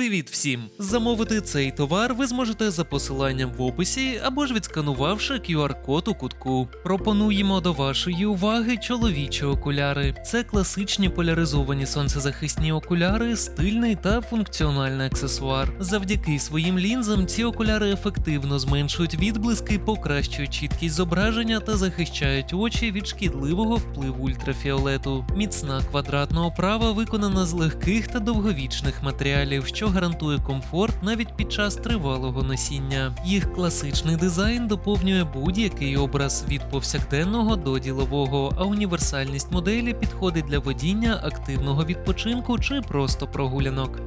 Привіт всім! Замовити цей товар ви зможете за посиланням в описі або ж відсканувавши QR-код у кутку. Пропонуємо до вашої уваги чоловічі окуляри. Це класичні поляризовані сонцезахисні окуляри, стильний та функціональний аксесуар. Завдяки своїм лінзам ці окуляри ефективно зменшують відблиски, покращують чіткість зображення та захищають очі від шкідливого впливу ультрафіолету. Міцна квадратна оправа виконана з легких та довговічних матеріалів, що гарантує комфорт навіть під час тривалого носіння. Їх класичний дизайн доповнює будь-який образ від повсякденного до ділового, а універсальність моделі підходить для водіння, активного відпочинку чи просто прогулянок.